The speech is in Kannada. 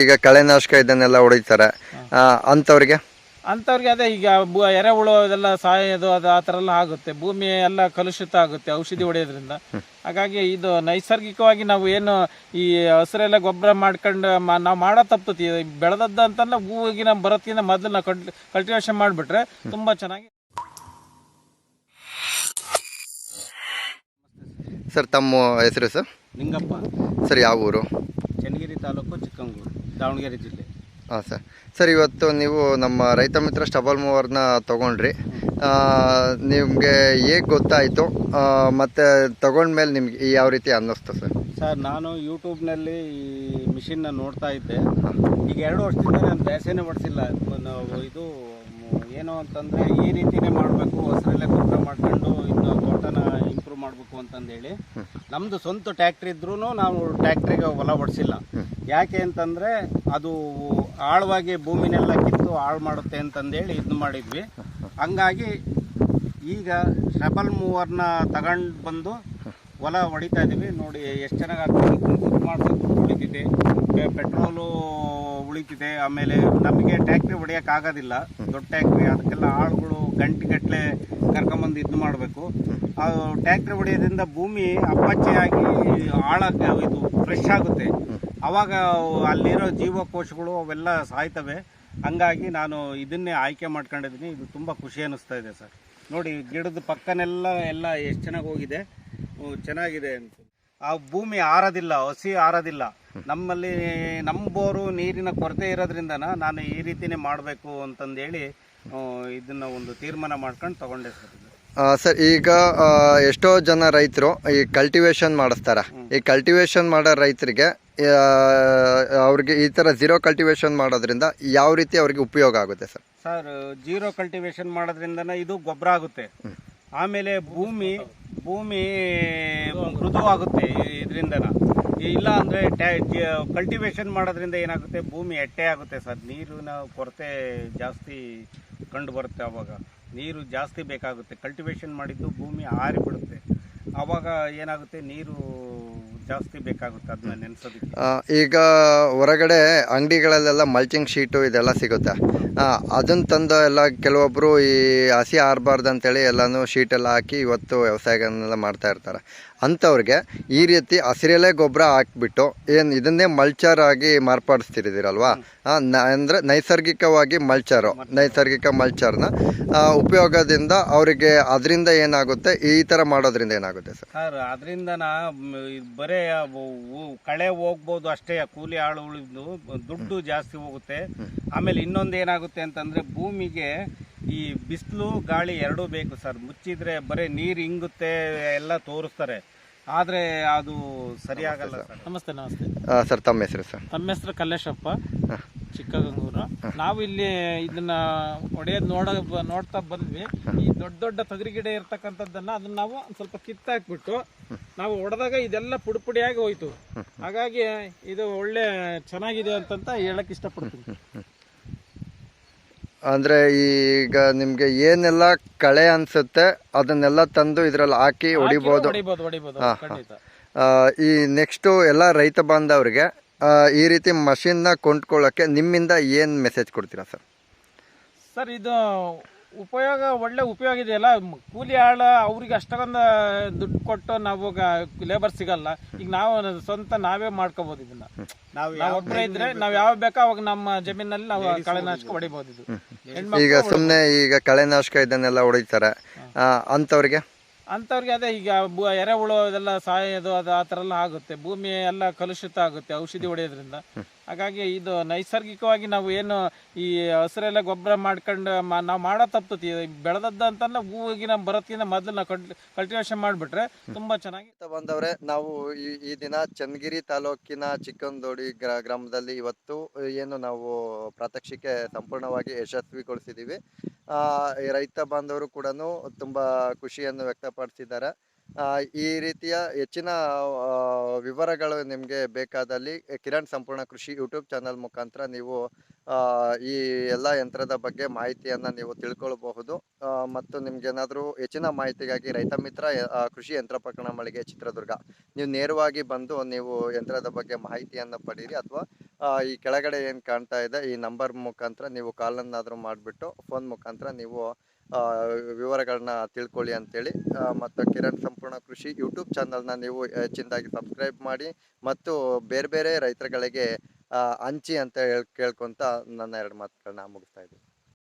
ಈಗ ಕಳೆನಾಶಕ ಇದನ್ನೆಲ್ಲ ಹೊಡಿತಾರೆ. ಆ, ಅಂಥವ್ರಿಗೆ? ಅಂಥವ್ರಿಗೆ ಅದೇ ಈಗ ಬು ಎರೆಹುಳು ಇದೆಲ್ಲ ಸಾಯೋದು ಅದು ಆ ಥರ ಎಲ್ಲ ಆಗುತ್ತೆ. ಭೂಮಿ ಎಲ್ಲ ಕಲುಷಿತ ಆಗುತ್ತೆ ಔಷಧಿ ಹೊಡೆಯೋದ್ರಿಂದ. ಹಾಗಾಗಿ ಇದು ನೈಸರ್ಗಿಕವಾಗಿ ನಾವು ಏನು ಈ ಹಸಿರೆಲ್ಲ ಗೊಬ್ಬರ ಮಾಡ್ಕೊಂಡು ಮ- ನಾವು ಮಾಡೋ ತಪ್ಪುತ್ತಿ ಬೆಳೆದದ್ದು ಅಂತಲ್ಲ ಹೂವಿಗಿನ ಬರೋದ್ಕಿಂತ ಮೊದಲು ನಾವು ಕಲ್ಟಿ ಕಲ್ಟಿವೇಶನ್ ಮಾಡಿಬಿಟ್ರೆ ತುಂಬ ಚೆನ್ನಾಗಿ ಸರ್ ತಮ್ಮ ಹೆಸರು ಸರ್? ನಿಂಗಪ್ಪ. ಸರ್ ಯಾವ ಊರು? ಚನ್ನಗಿರಿ ತಾಲೂಕು ಚಿಕ್ಕಂಗೂರು ದಾವಣಗೆರೆ ಜಿಲ್ಲೆ. ಹಾಂ ಸರ್. ಸರ್ ಇವತ್ತು ನೀವು ನಮ್ಮ ರೈತ ಮಿತ್ರ ಸ್ಟಬಲ್ ಮೂವರ್ನ ತೊಗೊಂಡ್ರಿ. ನಿಮಗೆ ಹೇಗೆ ಗೊತ್ತಾಯಿತು? ಮತ್ತು ತಗೊಂಡ್ಮೇಲೆ ನಿಮ್ಗೆ ಯಾವ ರೀತಿ ಅನ್ನಿಸ್ತು ಸರ್? ಸರ್ ನಾನು ಯೂಟ್ಯೂಬ್ನಲ್ಲಿ ಈ ಮಿಷಿನ್ನ ನೋಡ್ತಾ ಇದ್ದೆ. ಈಗ ಎರಡು ವರ್ಷದಿಂದ ನಾನು ಬೇಸೇನೆ ಹೊಡಿಸಿಲ್ಲ ನಾವು ಇದು ಏನು ಅಂತಂದರೆ ಈ ರೀತಿನೇ ಮಾಡಬೇಕು ಹೊಸರಲ್ಲೇ ಗೊಬ್ಬರ ಮಾಡ್ಕೊಂಡು ಇನ್ನು ತೋಟನ ಇಂಪ್ರೂವ್ ಮಾಡಬೇಕು ಅಂತಂದೇಳಿ. ನಮ್ಮದು ಸ್ವಂತ ಟ್ಯಾಕ್ಟ್ರಿ ಇದ್ರೂ ನಾವು ಟ್ಯಾಕ್ಟ್ರಿಗೆ ಹೊಲ ಹೊಡ್ಸಿಲ್ಲ. ಯಾಕೆ ಅಂತಂದರೆ ಅದು ಆಳವಾಗಿ ಭೂಮಿನೆಲ್ಲ ಕಿತ್ತು ಹಾಳು ಮಾಡುತ್ತೆ ಅಂತಂದೇಳಿ ಇದು ಮಾಡಿದ್ವಿ. ಹಂಗಾಗಿ ಈಗ ಶಬಲ್ ಮೂವರ್ನ ತಗೊಂಡು ಬಂದು ಹೊಲ ಹೊಡಿತಾ ಇದೀವಿ. ನೋಡಿ ಎಷ್ಟು ಚೆನ್ನಾಗಿ ದುಡ್ಡು ಉಳಿತಿದೆ. ಪೆಟ್ರೋಲು ಉಳಿತಿದೆ. ಆಮೇಲೆ ನಮಗೆ ಟ್ಯಾಕ್ಟ್ರಿ ಹೊಡಿಯೋಕೆ ಆಗೋದಿಲ್ಲ. ದೊಡ್ಡ ಟ್ಯಾಕ್ಟ್ರಿ. ಅದಕ್ಕೆಲ್ಲ ಆಳುಗಳು ಗಂಟೆಗಟ್ಟಲೆ ಕರ್ಕೊಂಬಂದು ಇದು ಮಾಡಬೇಕು. ಅದು ಟ್ಯಾಕ್ಟ್ರಿ ಹೊಡೆಯೋದ್ರಿಂದ ಭೂಮಿ ಅಪ್ಪಚ್ಚೆಯಾಗಿ ಆಳಕ್ಕೆ ಇದು ಫ್ರೆಶ್ ಆಗುತ್ತೆ. ಅವಾಗ ಅಲ್ಲಿರೋ ಜೀವಕೋಶಗಳು ಅವೆಲ್ಲ ಸಾಯ್ತವೆ. ಹಂಗಾಗಿ ನಾನು ಇದನ್ನೇ ಆಯ್ಕೆ ಮಾಡ್ಕೊಂಡಿದ್ದೀನಿ. ಇದು ತುಂಬ ಖುಷಿ ಅನ್ನಿಸ್ತಾ ಇದೆ ಸರ್. ನೋಡಿ, ಗಿಡದ ಪಕ್ಕನೆಲ್ಲ ಎಲ್ಲ ಎಷ್ಟು ಚೆನ್ನಾಗಿ ಹೋಗಿದೆ. ಚೆನ್ನಾಗಿದೆ ಅಂತ. ಆ ಭೂಮಿ ಆರೋದಿಲ್ಲ, ಹಸಿ ಆರೋದಿಲ್ಲ. ನಮ್ಮಲ್ಲಿ ನಮ್ಮ ಬೋರು ನೀರಿನ ಕೊರತೆ ಇರೋದ್ರಿಂದ ನಾನು ಈ ರೀತಿನೇ ಮಾಡಬೇಕು ಅಂತಂದೇಳಿ ಇದನ್ನ ಒಂದು ತೀರ್ಮಾನ ಮಾಡ್ಕೊಂಡು ತಗೊಂಡೆ ಸರ್. ಸರ್, ಈಗ ಎಷ್ಟೋ ಜನ ರೈತರು ಈ ಕಲ್ಟಿವೇಶನ್ ಮಾಡಿಸ್ತಾರೆ. ಈ ಕಲ್ಟಿವೇಶನ್ ಮಾಡೋ ರೈತರಿಗೆ ಅವ್ರಿಗೆ ಈ ಥರ ಜೀರೋ ಕಲ್ಟಿವೇಶನ್ ಮಾಡೋದ್ರಿಂದ ಯಾವ ರೀತಿ ಅವ್ರಿಗೆ ಉಪಯೋಗ ಆಗುತ್ತೆ ಸರ್? ಸರ್ ಜೀರೋ ಕಲ್ಟಿವೇಶನ್ ಮಾಡೋದ್ರಿಂದ ಇದು ಗೊಬ್ಬರ ಆಗುತ್ತೆ. ಆಮೇಲೆ ಭೂಮಿ ಭೂಮಿ ಮೃದು ಆಗುತ್ತೆ ಇದರಿಂದನ. ಇಲ್ಲ ಅಂದರೆ ಕಲ್ಟಿವೇಶನ್ ಮಾಡೋದ್ರಿಂದ ಏನಾಗುತ್ತೆ? ಭೂಮಿ ಎಟ್ಟೆ ಆಗುತ್ತೆ ಸರ್. ನೀರಿನ ಕೊರತೆ ಜಾಸ್ತಿ ಕಂಡು ಬರುತ್ತೆ ಅವಾಗ. ನೀರು ಜಾಸ್ತಿ ಬೇಕಾಗುತ್ತೆ. ಕಲ್ಟಿವೇಶನ್ ಮಾಡಿದ್ದು ಭೂಮಿ ಆರಿ ಬಿಡುತ್ತೆ ಆವಾಗ ಏನಾಗುತ್ತೆ? ನೀರು ಜಾಸ್ತಿ ಬೇಕಾಗುತ್ತೆ ಅದನ್ನ ನೆನೆಸೋದಕ್ಕೆ. ಆ, ಈಗ ಹೊರಗಡೆ ಅಂಗಡಿಗಳಲ್ಲೆಲ್ಲ ಮಲ್ಚಿಂಗ್ ಶೀಟು ಇದೆಲ್ಲ ಸಿಗುತ್ತೆ. ಅದನ್ನು ತಂದು ಎಲ್ಲ ಕೆಲವೊಬ್ಬರು ಈ ಹಸಿ ಆರಬಾರ್ದು ಅಂತೇಳಿ ಎಲ್ಲನೂ ಶೀಟೆಲ್ಲ ಹಾಕಿ ಇವತ್ತು ವ್ಯವಸಾಯಗಳನ್ನೆಲ್ಲ ಮಾಡ್ತಾ ಇರ್ತಾರೆ. ಅಂಥವ್ರಿಗೆ ಈ ರೀತಿ ಹಸಿರೆಲೆ ಗೊಬ್ಬರ ಹಾಕ್ಬಿಟ್ಟು ಏನು ಇದನ್ನೇ ಮಲ್ಚರ್ ಆಗಿ ಮಾರ್ಪಾಡಿಸ್ತಿರಿದಿರಲ್ವಾ? ಅಂದರೆ ನೈಸರ್ಗಿಕವಾಗಿ ಮಲ್ಚರು ನೈಸರ್ಗಿಕ ಮಲ್ಚರ್ನ ಉಪಯೋಗದಿಂದ ಅವರಿಗೆ ಅದರಿಂದ ಏನಾಗುತ್ತೆ? ಈ ಥರ ಮಾಡೋದ್ರಿಂದ ಏನಾಗುತ್ತೆ ಸರ್? ಸರ್ ಅದರಿಂದ ನಾ ಮ್, ಇದ್ ಬರೇ ಕಳೆ ಹೋಗ್ಬೋದು ಅಷ್ಟೇ ಕೂಲಿ ಆಳು ಉಳಿದು ದುಡ್ಡು ಜಾಸ್ತಿ ಹೋಗುತ್ತೆ. ಆಮೇಲೆ ಇನ್ನೊಂದು ಏನಾಗುತ್ತೆ ಅಂತಂದರೆ ಭೂಮಿಗೆ ಈ ಬಿಸಿಲು ಗಾಳಿ ಎರಡೂ ಬೇಕು ಸರ್. ಮುಚ್ಚಿದ್ರೆ ಬರೀ ನೀರು ಇಂಗುತ್ತೆ ಎಲ್ಲ ತೋರಿಸ್ತಾರೆ. ಆದರೆ ಅದು ಸರಿಯಾಗಲ್ಲ ಸರ್. ನಮಸ್ತೆ ನಮಸ್ತೆ. ಸರ್ ತಮ್ಮ ಹೆಸರು ಸರ್? ತಮ್ಮ ಹೆಸರು ಕಲ್ಲೇಶಪ್ಪ. ಚಿಕ್ಕಗಂಗೂರು. ನಾವು ಇಲ್ಲಿ ಇದನ್ನ ಒಡೆಯದ್ ನೋಡ ನೋಡ್ತಾ ಬಂದ್ವಿ. ಈ ದೊಡ್ಡ ದೊಡ್ಡ ತೊಗರಿ ಗಿಡ ಇರ್ತಕ್ಕಂಥದ್ದನ್ನ ಅದನ್ನ ನಾವು ಒಂದ್ ಸ್ವಲ್ಪ ಕಿತ್ತಾಕ್ಬಿಟ್ಟು ನಾವು ಹೊಡೆದಾಗ ಇದೆಲ್ಲ ಪುಡಿ ಪುಡಿಯಾಗಿ ಹೋಯ್ತು ಹಾಗಾಗಿ ಇದು ಒಳ್ಳೆ ಚೆನ್ನಾಗಿದೆ ಅಂತಂತ ಹೇಳಕ್ ಇಷ್ಟಪಡ್ತೀನಿ. ಅಂದ್ರೆ ಈಗ ನಿಮಗೆ ಏನೆಲ್ಲ ಕಳೆ ಅನ್ಸುತ್ತೆ ಅದನ್ನೆಲ್ಲ ತಂದು ಇದರಲ್ಲಿ ಹಾಕಿ ಹೊಡಿಬೋದು. ಆ, ಈ ನೆಕ್ಸ್ಟು ಎಲ್ಲ ರೈತ ಬಾಂಧವರಿಗೆ ಈ ರೀತಿ ಮಷಿನ್ನ ಕೊಂಡ್ಕೊಳ್ಳೋಕ್ಕೆ ನಿಮ್ಮಿಂದ ಏನು ಮೆಸೇಜ್ ಕೊಡ್ತೀರಾ ಸರ್? ಸರ್ ಇದು ಉಪಯೋಗ ಒಳ್ಳೆ ಉಪಯೋಗ ಇದೆಯಲ್ಲ ಕೂಲಿ ಆಳ ಅವ್ರಿಗೆ ಅಷ್ಟೊಂದು ದುಡ್ಡು ಕೊಟ್ಟು ನಾವು ಲೇಬರ್ ಸಿಗಲ್ಲ. ಈಗ ನಾವು ಸ್ವಂತ ನಾವೇ ಮಾಡ್ಕೋಬಹುದು ಇದನ್ನ. ನಾವು ನಾವು ಒಬ್ಬರೇ ಇದ್ರೆ ನಾವ್ ಯಾವ ಬೇಕೋ ಅವಾಗ ನಮ್ಮ ಜಮೀನಲ್ಲಿ ನಾವು ಕಳೆನಾಶಕ ಹೊಡಿಬಹುದು ಇದು. ಈಗ ಸುಮ್ಮನೆ ಈಗ ಕಳೆನಾಶಕ ಇದನ್ನೆಲ್ಲ ಹೊಡಿತಾರೆ. ಅಂತವ್ರಿಗೆ ಅಂಥವ್ರಿಗೆ? ಅಂಥವ್ರಿಗೆ ಅದೇ ಈಗ ಎರೆಹುಳು ಅದೆಲ್ಲ ಸಾಯೋದು ಅದು ಆ ಥರ ಎಲ್ಲ ಆಗುತ್ತೆ. ಭೂಮಿ ಎಲ್ಲ ಕಲುಷಿತ ಆಗುತ್ತೆ, ಔಷಧಿ ಹೊಡೆಯೋದ್ರಿಂದ. ಹಾಗಾಗಿ ಇದು ನೈಸರ್ಗಿಕವಾಗಿ ನಾವು ಏನು ಈ ಹಸಿರೆಲ್ಲ ಗೊಬ್ಬರ ಮಾಡ್ಕೊಂಡು ಮಾ ನಾವು ಮಾಡೋ ತಪ್ಪುತ್ತಿ ಬೆಳೆದದ್ದು ಅಂತಲ್ಲ ಹೂವಿಗಿನ ಬರತ್ತಿನ ಮೊದಲು ನಾವು ಕಲ್ಟಿವೇಶನ್ ಮಾಡಿಬಿಟ್ರೆ ತುಂಬ ಚೆನ್ನಾಗಿ ಬಂದವ್ರೆ, ನಾವು ಈ ಈ ದಿನ ಚನ್ನಗಿರಿ ತಾಲೂಕಿನ ಚಿಕ್ಕಂದೋಡಿ ಗ್ರಾ ಗ್ರಾಮದಲ್ಲಿ ಇವತ್ತು ಏನು ನಾವು ಪ್ರಾತ್ಯಕ್ಷಿಕೆ ಸಂಪೂರ್ಣವಾಗಿ ಯಶಸ್ವಿಗೊಳಿಸಿದ್ದೀವಿ ರೈತ ಬಾಂಧವರು ಕೂಡ ತುಂಬ ಖುಷಿಯನ್ನು ವ್ಯಕ್ತಪಡಿಸಿದ್ದಾರೆ. ಈ ರೀತಿಯ ಹೆಚ್ಚಿನ ವಿವರಗಳು ನಿಮಗೆ ಬೇಕಾದಲ್ಲಿ ಕಿರಣ್ ಸಂಪೂರ್ಣ ಕೃಷಿ ಯೂಟ್ಯೂಬ್ ಚಾನಲ್ ಮುಖಾಂತರ ನೀವು ಈ ಎಲ್ಲ ಯಂತ್ರದ ಬಗ್ಗೆ ಮಾಹಿತಿಯನ್ನು ನೀವು ತಿಳ್ಕೊಳ್ಬಹುದು. ಮತ್ತು ನಿಮಗೇನಾದರೂ ಹೆಚ್ಚಿನ ಮಾಹಿತಿಗಾಗಿ ರೈತ ಮಿತ್ರ ಕೃಷಿ ಯಂತ್ರೋಪಕರಣ ಮಳಿಗೆ ಚಿತ್ರದುರ್ಗ, ನೀವು ನೇರವಾಗಿ ಬಂದು ನೀವು ಯಂತ್ರದ ಬಗ್ಗೆ ಮಾಹಿತಿಯನ್ನು ಪಡೀರಿ ಅಥವಾ ಈ ಕೆಳಗಡೆ ಏನು ಕಾಣ್ತಾ ಇದೆ ಈ ನಂಬರ್ ಮುಖಾಂತರ ನೀವು ಕಾಲನ್ನಾದರೂ ಮಾಡಿಬಿಟ್ಟು, ಫೋನ್ ಮುಖಾಂತರ ನೀವು ವಿವರಗಳನ್ನ ತಿಳ್ಕೊಳ್ಳಿ ಅಂತೇಳಿ. ಮತ್ತು ಕಿರಣ್ ಸಂಪೂರ್ಣ ಕೃಷಿ ಯೂಟ್ಯೂಬ್ ಚಾನಲ್ನ ನೀವು ಹೆಚ್ಚಿನದಾಗಿ ಸಬ್ಸ್ಕ್ರೈಬ್ ಮಾಡಿ ಮತ್ತು ಬೇರೆ ಬೇರೆ ರೈತರುಗಳಿಗೆ ಹಂಚಿ ಅಂತ ಹೇಳ್ ಕೇಳ್ಕೊತ ನನ್ನ ಎರಡು ಮಾತುಗಳನ್ನ ಮುಗಿಸ್ತಾ ಇದ್ದೀನಿ.